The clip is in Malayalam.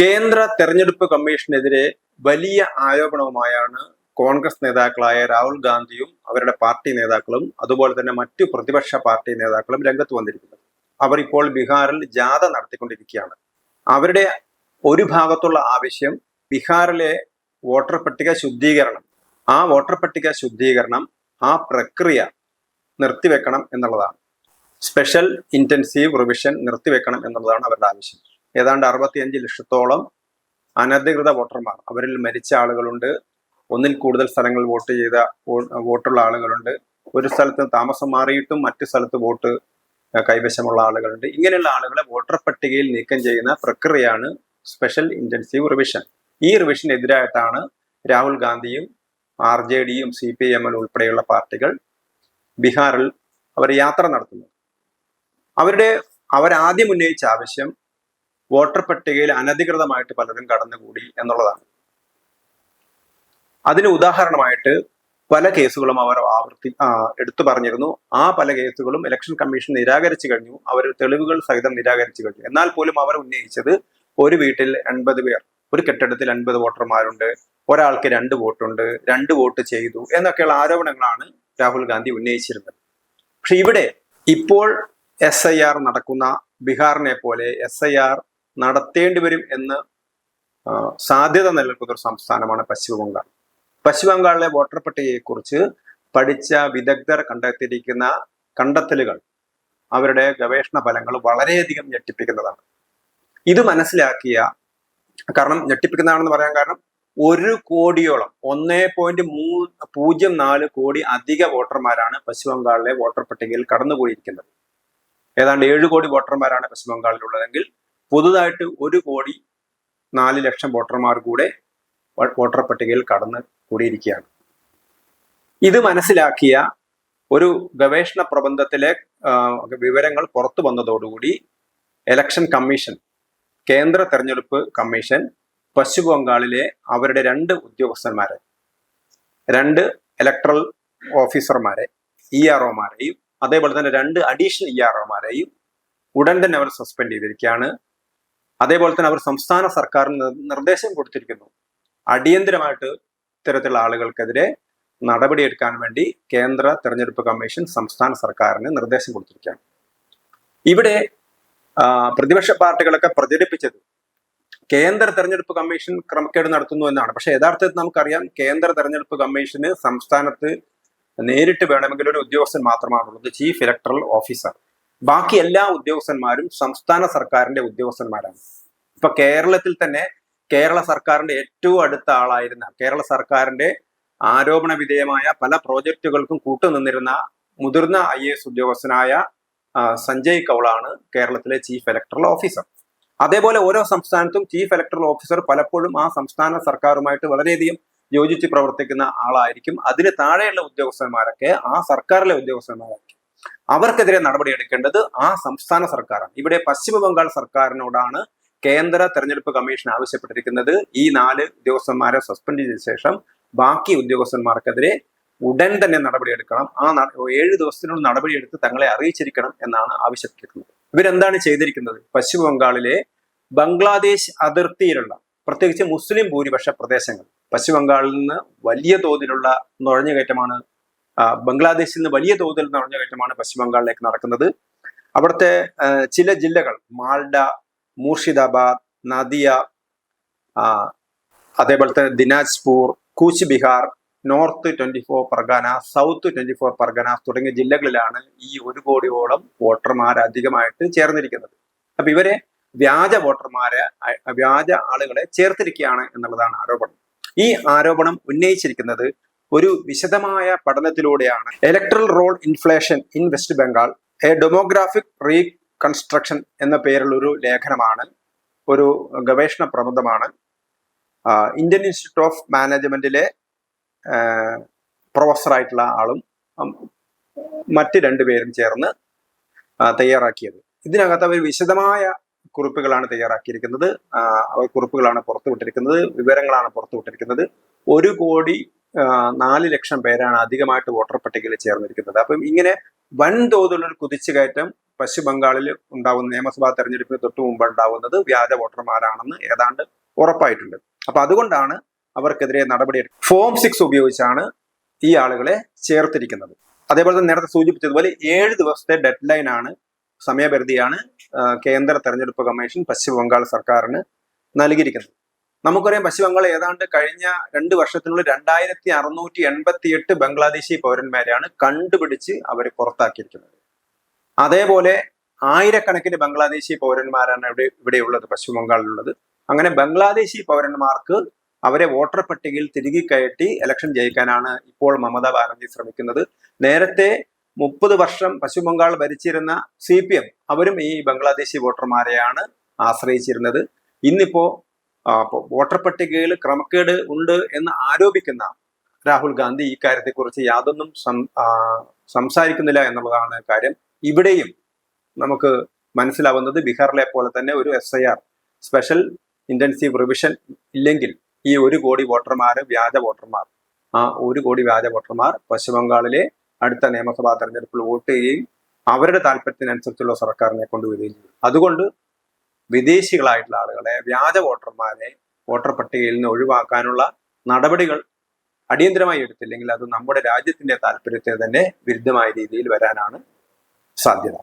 കേന്ദ്ര തെരഞ്ഞെടുപ്പ് കമ്മീഷനെതിരെ വലിയ ആരോപണവുമായാണ് കോൺഗ്രസ് നേതാക്കളായ രാഹുൽ ഗാന്ധിയും അവരുടെ പാർട്ടി നേതാക്കളും അതുപോലെ തന്നെ മറ്റു പ്രതിപക്ഷ പാർട്ടി നേതാക്കളും രംഗത്ത് വന്നിരിക്കുന്നത്. അവർ ഇപ്പോൾ ബീഹാറിൽ ജാഥ നടത്തിക്കൊണ്ടിരിക്കുകയാണ്. അവരുടെ ഒരു ഭാഗത്തുള്ള ആവശ്യം ബീഹാറിലെ വോട്ടർ പട്ടിക ശുദ്ധീകരണം. ആ വോട്ടർ പട്ടിക ശുദ്ധീകരണം ആ പ്രക്രിയ നിർത്തിവെക്കണം എന്നുള്ളതാണ്. സ്പെഷ്യൽ ഇന്റൻസീവ് റിവിഷൻ നിർത്തിവെക്കണം എന്നുള്ളതാണ് അവരുടെ ആവശ്യം. ഏതാണ്ട് അറുപത്തിയഞ്ച് ലക്ഷത്തോളം അനധികൃത വോട്ടർമാർ. അവരിൽ മരിച്ച ആളുകളുണ്ട്. ഒന്നിൽ കൂടുതൽ സ്ഥലങ്ങൾ വോട്ട് ചെയ്ത വോട്ടുള്ള ആളുകളുണ്ട്. ഒരു സ്ഥലത്ത് താമസം മാറിയിട്ടും മറ്റു സ്ഥലത്ത് വോട്ട് കൈവശമുള്ള ആളുകളുണ്ട്. ഇങ്ങനെയുള്ള ആളുകളെ വോട്ടർ പട്ടികയിൽ നീക്കം ചെയ്യുന്ന പ്രക്രിയയാണ് സ്പെഷ്യൽ ഇന്റൻസീവ് റിവിഷൻ. ഈ റിവിഷനെതിരായിട്ടാണ് രാഹുൽ ഗാന്ധിയും ആർ ജെ ഡിയും സി പി എം എൽ ഉൾപ്പെടെയുള്ള പാർട്ടികൾ ബീഹാറിൽ അവർ യാത്ര നടത്തുന്നത്. അവരുടെ അവരാദ്യം ഉന്നയിച്ച ആവശ്യം വോട്ടർ പട്ടികയിൽ അനധികൃതമായിട്ട് പലരും കടന്നുകൂടി എന്നുള്ളതാണ്. അതിന് ഉദാഹരണമായിട്ട് പല കേസുകളും അവർ ആവർത്തി എടുത്തു പറഞ്ഞിരുന്നു. ആ പല കേസുകളും ഇലക്ഷൻ കമ്മീഷൻ നിരാകരിച്ചു കഴിഞ്ഞു. അവർ തെളിവുകൾ സഹിതം നിരാകരിച്ചു കഴിഞ്ഞു. എന്നാൽ പോലും അവർ ഉന്നയിച്ചത് ഒരു വീട്ടിൽ എൺപത് പേർ ഒരു കെട്ടിടത്തിൽ എൺപത് വോട്ടർമാരുണ്ട് ഒരാൾക്ക് രണ്ട് വോട്ടുണ്ട് രണ്ട് വോട്ട് ചെയ്തു എന്നൊക്കെയുള്ള ആരോപണങ്ങളാണ് രാഹുൽ ഗാന്ധി ഉന്നയിച്ചിരുന്നത്. പക്ഷെ ഇവിടെ ഇപ്പോൾ എസ് നടക്കുന്ന ബീഹാറിനെ പോലെ എസ് നടത്തേണ്ടി വരും എന്ന് സാധ്യത നിലനിൽക്കുന്ന ഒരു സംസ്ഥാനമാണ് പശ്ചിമ ബംഗാൾ പശ്ചിമ ബംഗാളിലെ വോട്ടർ പട്ടികയെക്കുറിച്ച് പഠിച്ച വിദഗ്ധർ കണ്ടെത്തിയിരിക്കുന്ന കണ്ടെത്തലുകൾ അവരുടെ ഗവേഷണ ഫലങ്ങൾ വളരെയധികം ഞെട്ടിപ്പിക്കുന്നതാണ്. ഇത് മനസ്സിലാക്കിയ കാരണം ഞെട്ടിപ്പിക്കുന്നതാണെന്ന് പറയാൻ കാരണം ഒരു കോടിയോളം ഒന്നേ പോയിന്റ് മൂ പൂജ്യം നാല് കോടി അധിക വോട്ടർമാരാണ് പശ്ചിമ ബംഗാളിലെ വോട്ടർ പട്ടികയിൽ കടന്നുപോയിരിക്കുന്നത്. ഏതാണ്ട് ഏഴ് കോടി വോട്ടർമാരാണ് പശ്ചിമ ബംഗാളിലുള്ളതെങ്കിൽ പുതുതായിട്ട് ഒരു കോടി നാല് ലക്ഷം വോട്ടർമാർ കൂടെ വോട്ടർ പട്ടികയിൽ കടന്ന് കൂടിയിരിക്കുകയാണ്. ഇത് മനസ്സിലാക്കിയ ഒരു ഗവേഷണ പ്രബന്ധത്തിലെ വിവരങ്ങൾ പുറത്തു വന്നതോടുകൂടി ഇലക്ഷൻ കമ്മീഷൻ കേന്ദ്ര തെരഞ്ഞെടുപ്പ് കമ്മീഷൻ പശ്ചിമ ബംഗാളിലെ അവരുടെ രണ്ട് ഉദ്യോഗസ്ഥന്മാരെ രണ്ട് ഇലക്ട്രൽ ഓഫീസർമാരെ ഇ ആർ ഒമാരെയും അതേപോലെ തന്നെ രണ്ട് അഡീഷണൽ ഇ ആർ ഒമാരെയും ഉടൻ തന്നെ അവർ സസ്പെൻഡ് ചെയ്തിരിക്കുകയാണ്. അതേപോലെ തന്നെ അവർ സംസ്ഥാന സർക്കാരിന് നിർദ്ദേശം കൊടുത്തിരിക്കുന്നു. അടിയന്തരമായിട്ട് ഇത്തരത്തിലുള്ള ആളുകൾക്കെതിരെ നടപടിയെടുക്കാൻ വേണ്ടി കേന്ദ്ര തെരഞ്ഞെടുപ്പ് കമ്മീഷൻ സംസ്ഥാന സർക്കാരിന് നിർദ്ദേശം കൊടുത്തിരിക്കുകയാണ്. ഇവിടെ പ്രതിപക്ഷ പാർട്ടികളൊക്കെ പ്രചരിപ്പിച്ചത് കേന്ദ്ര തെരഞ്ഞെടുപ്പ് കമ്മീഷൻ ക്രമക്കേട് നടത്തുന്നു എന്നാണ്. പക്ഷെ യഥാർത്ഥത്തിൽ നമുക്കറിയാം കേന്ദ്ര തെരഞ്ഞെടുപ്പ് കമ്മീഷന് സംസ്ഥാനത്ത് നേരിട്ട് വേണമെങ്കിൽ ഒരു ഉദ്യോഗസ്ഥൻ മാത്രമാണുള്ളത്. Chief electoral officer. ബാക്കി എല്ലാ ഉദ്യോഗസ്ഥന്മാരും സംസ്ഥാന സർക്കാരിന്റെ ഉദ്യോഗസ്ഥന്മാരാണ്. ഇപ്പൊ കേരളത്തിൽ തന്നെ കേരള സർക്കാരിന്റെ ഏറ്റവും അടുത്ത ആളായിരുന്ന കേരള സർക്കാരിന്റെ ആരോപണ വിധേയമായ പല പ്രോജക്റ്റുകൾക്കും കൂട്ടുനിന്നിരുന്ന മുതിർന്ന ഐ എസ് ഉദ്യോഗസ്ഥനായ സഞ്ജയ് കൗളാണ് കേരളത്തിലെ ചീഫ് ഇലക്ടറൽ ഓഫീസർ അതേപോലെ ഓരോ സംസ്ഥാനത്തും ചീഫ് ഇലക്ടറൽ ഓഫീസർ പലപ്പോഴും ആ സംസ്ഥാന സർക്കാരുമായിട്ട് വളരെയധികം യോജിച്ച് പ്രവർത്തിക്കുന്ന ആളായിരിക്കും. അതിന് താഴെയുള്ള ഉദ്യോഗസ്ഥന്മാരൊക്കെ ആ സർക്കാരിലെ ഉദ്യോഗസ്ഥന്മാരായിരിക്കും. അവർക്കെതിരെ നടപടിയെടുക്കേണ്ടത് ആ സംസ്ഥാന സർക്കാരാണ്. ഇവിടെ പശ്ചിമ ബംഗാൾ സർക്കാരിനോടാണ് കേന്ദ്ര തെരഞ്ഞെടുപ്പ് കമ്മീഷൻ ആവശ്യപ്പെട്ടിരിക്കുന്നത്. ഈ നാല് ഉദ്യോഗസ്ഥന്മാരെ സസ്പെൻഡ് ചെയ്ത ശേഷം ബാക്കി ഉദ്യോഗസ്ഥന്മാർക്കെതിരെ ഉടൻ തന്നെ നടപടിയെടുക്കണം ആ ഏഴ് ദിവസത്തിനുള്ളിൽ നടപടിയെടുത്ത് തങ്ങളെ അറിയിച്ചിരിക്കണം എന്നാണ് ആവശ്യപ്പെട്ടിരിക്കുന്നത്. ഇവരെന്താണ് ചെയ്തിരിക്കുന്നത്? പശ്ചിമ ബംഗാളിലെ ബംഗ്ലാദേശ് അതിർത്തിയിലുള്ള പ്രത്യേകിച്ച് മുസ്ലിം ഭൂരിപക്ഷ പ്രദേശങ്ങൾ. പശ്ചിമ ബംഗാളിൽ നിന്ന് വലിയ തോതിലുള്ള നുഴഞ്ഞുകയറ്റമാണ് ബംഗ്ലാദേശിൽ നിന്ന് വലിയ തോതിൽ നുഴഞ്ഞുകയറ്റമാണ് പശ്ചിമ ബംഗാളിലേക്ക് നടക്കുന്നത്. അവിടുത്തെ ചില ജില്ലകൾ മാൾഡ മൂർഷിദാബാദ് നദിയ അതേപോലെ തന്നെ Dinajpur Cooch Behar north twenty four Pargana south twenty four Pargana തുടങ്ങിയ ജില്ലകളിലാണ് ഈ ഒരു കോടിയോളം വോട്ടർമാർ അധികമായിട്ട് ചേർന്നിരിക്കുന്നത്. അപ്പൊ ഇവരെ വ്യാജ വോട്ടർമാരെ വ്യാജ ആളുകളെ ചേർത്തിരിക്കുകയാണ് എന്നുള്ളതാണ് ആരോപണം. ഈ ആരോപണം ഉന്നയിച്ചിരിക്കുന്നത് ഒരു വിശദമായ പഠനത്തിലൂടെയാണ് electoral roll inflation in west Bengal a demographic reconstruction എന്ന പേരിലൊരു ലേഖനമാണ് ഒരു ഗവേഷണ പ്രബന്ധമാണ്. ഇന്ത്യൻ ഇൻസ്റ്റിറ്റ്യൂട്ട് ഓഫ് മാനേജ്മെന്റിലെ പ്രൊഫസറായിട്ടുള്ള ആളും മറ്റ് രണ്ടുപേരും ചേർന്ന് തയ്യാറാക്കിയത്. ഇതിനകത്ത് അവർ വിശദമായ കുറിപ്പുകളാണ് തയ്യാറാക്കിയിരിക്കുന്നത്. അവർ കുറിപ്പുകളാണ് പുറത്തുവിട്ടിരിക്കുന്നത് വിവരങ്ങളാണ് പുറത്തുവിട്ടിരിക്കുന്നത്. ഒരു കോടി നാല് ലക്ഷം പേരാണ് അധികമായിട്ട് വോട്ടർ പട്ടികയിൽ ചേർന്നിരിക്കുന്നത്. അപ്പം ഇങ്ങനെ വൻതോതിലുള്ള ഒരു കുതിച്ചുകയറ്റം പശ്ചിമ ബംഗാളിൽ ഉണ്ടാവുന്ന നിയമസഭാ തെരഞ്ഞെടുപ്പിന് തൊട്ട് മുമ്പ് ഉണ്ടാവുന്നത് വ്യാജ വോട്ടർമാരാണെന്ന് ഏതാണ്ട് ഉറപ്പായിട്ടുണ്ട്. അപ്പൊ അതുകൊണ്ടാണ് അവർക്കെതിരെ നടപടി ഫോം സിക്സ് ഉപയോഗിച്ചാണ് ഈ ആളുകളെ ചേർത്തിരിക്കുന്നത്. അതേപോലെ തന്നെ നേരത്തെ സൂചിപ്പിച്ചതുപോലെ ഏഴ് ദിവസത്തെ ഡെഡ് ലൈൻ ആണ് സമയപരിധിയാണ് കേന്ദ്ര തെരഞ്ഞെടുപ്പ് കമ്മീഷൻ പശ്ചിമ ബംഗാൾ സർക്കാരിന് നൽകിയിരിക്കുന്നത്. നമുക്കറിയാം പശ്ചിമ ബംഗാൾ ഏതാണ്ട് കഴിഞ്ഞ രണ്ട് വർഷത്തിനുള്ളിൽ രണ്ടായിരത്തി അറുന്നൂറ്റി എൺപത്തി എട്ട് ബംഗ്ലാദേശി പൗരന്മാരെയാണ് കണ്ടുപിടിച്ച് അവരെ പുറത്താക്കിയിരിക്കുന്നത്. അതേപോലെ ആയിരക്കണക്കിന് ബംഗ്ലാദേശി പൗരന്മാരാണ് ഇവിടെ ഇവിടെയുള്ളത് പശ്ചിമ ബംഗാളിലുള്ളത്. അങ്ങനെ ബംഗ്ലാദേശി പൗരന്മാർക്ക് അവരെ വോട്ടർ പട്ടികയിൽ തിരികെ കയറ്റി ഇലക്ഷൻ ജയിക്കാനാണ് ഇപ്പോൾ മമതാ ബാനർജി ശ്രമിക്കുന്നത്. നേരത്തെ മുപ്പത് വർഷം പശ്ചിമ ബംഗാൾ ഭരിച്ചിരുന്ന സി പി എം അവരും ഈ ബംഗ്ലാദേശി വോട്ടർമാരെയാണ് ആശ്രയിച്ചിരുന്നത്. ഇന്നിപ്പോ വോട്ടർ പട്ടികയിൽ ക്രമക്കേട് ഉണ്ട് എന്ന് ആരോപിക്കുന്ന രാഹുൽ ഗാന്ധി ഈ കാര്യത്തെക്കുറിച്ച് യാതൊന്നും സംസാരിക്കുന്നില്ല എന്നുള്ളതാണ് കാര്യം. ഇവിടെയും നമുക്ക് മനസ്സിലാവുന്നത് ബീഹാറിലെ പോലെ തന്നെ ഒരു S I R special intensive revision ഇല്ലെങ്കിൽ ഈ ഒരു കോടി വോട്ടർമാർ വ്യാജ വോട്ടർമാർ ആ ഒരു കോടി വ്യാജ വോട്ടർമാർ പശ്ചിമ ബംഗാളിലെ അടുത്ത നിയമസഭാ തെരഞ്ഞെടുപ്പിൽ വോട്ട് ചെയ്യുകയും അവരുടെ താല്പര്യത്തിനനുസരിച്ചുള്ള സർക്കാരിനെ കൊണ്ടുവരികയും അതുകൊണ്ട് വിദേശികളായിട്ടുള്ള ആളുകളെ വ്യാജ വോട്ടർമാരെ വോട്ടർ പട്ടികയിൽ നിന്ന് ഒഴിവാക്കാനുള്ള നടപടികൾ അടിയന്തരമായി എടുത്തില്ലെങ്കിൽ അത് നമ്മുടെ രാജ്യത്തിന്റെ താല്പര്യത്തെ തന്നെ വിരുദ്ധമായ രീതിയിൽ വരാനാണ് സാധ്യത.